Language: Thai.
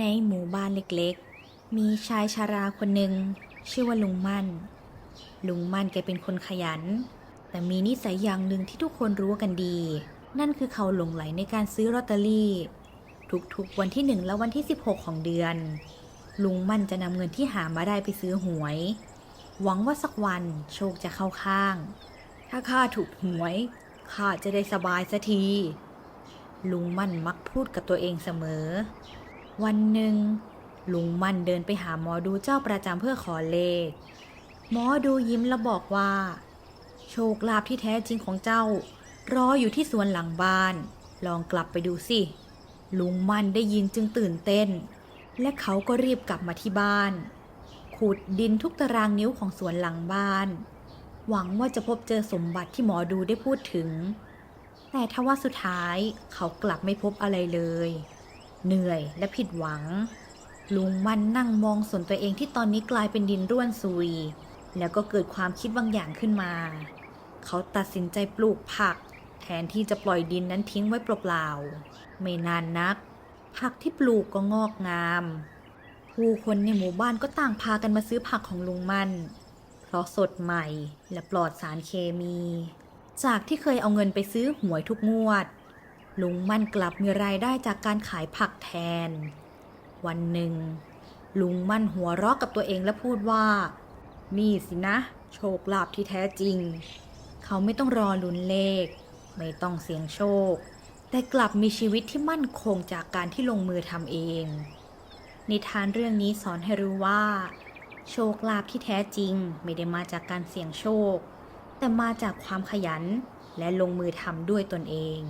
ในหมู่บ้านเล็กๆ มีชายชาราคนหนึ่งชื่อว่าลุงมั่น ลุงมั่นแกเป็นคนขยัน แต่มีนิสัยอย่างหนึ่งที่ทุกคนรู้กันดี นั่นคือเขาหลงไหลในการซื้อลอตเตอรี่ ทุกๆวันที่หนึ่งและวันที่ 16 ของเดือน ลุงมั่นจะนำเงินที่หามาได้ไปซื้อหวย หวังว่าสักวันโชคจะเข้าข้าง ถ้าข้าถูกหวยข้าจะได้สบายสักทีลุงมั่นมักพูดกับตัวเองเสมอ วันหนึ่งลุงมั่นเดินไปหาหมอดูเจ้าประจำเพื่อขอเลข หมอดูยิ้มแล้วบอกว่า โชคลาภที่แท้จริงของเจ้า รออยู่ที่สวนหลังบ้าน ลองกลับไปดูสิ ลุงมั่นได้ยินจึงตื่นเต้น และเขาก็รีบกลับมาที่บ้าน ขุดดินทุกตารางนิ้วของสวนหลังบ้าน หวังว่าจะพบเจอสมบัติที่หมอดูได้พูดถึง แต่ทว่าสุดท้ายเขากลับไม่พบอะไรเลย เหนื่อยและผิดหวัง ลุงมันนั่งมองส่วนตัวเองที่ตอนนี้กลายเป็นดินร่วนซุย แล้วก็เกิดความคิดบางอย่างขึ้นมา เขาตัดสินใจปลูกผัก แทนที่จะปล่อยดินนั้นทิ้งไว้เปล่าๆไม่นานนัก ผักที่ปลูกก็งอกงาม ผู้คนในหมู่บ้านก็ต่างพากันมาซื้อผักของลุงมันเพราะสดใหม่และปลอดสารเคมี จากที่เคยเอาเงินไปซื้อหวยทุกงวด ลุงมั่นกลับมีรายได้จากการขายผักแทน วันหนึ่ง ลุงมั่นหัวเราะกับตัวเองและพูดว่า นี่สินะ โชคลาภที่แท้จริง เขาไม่ต้องรอลุ้นเลข ไม่ต้องเสี่ยงโชค แต่กลับมีชีวิตที่มั่นคงจากการที่ลงมือทำเอง นิทานเรื่องนี้สอนให้รู้ว่า โชคลาภที่แท้จริงไม่ได้มาจากการเสี่ยงโชค แต่มาจากความขยันและลงมือทำด้วยตนเอง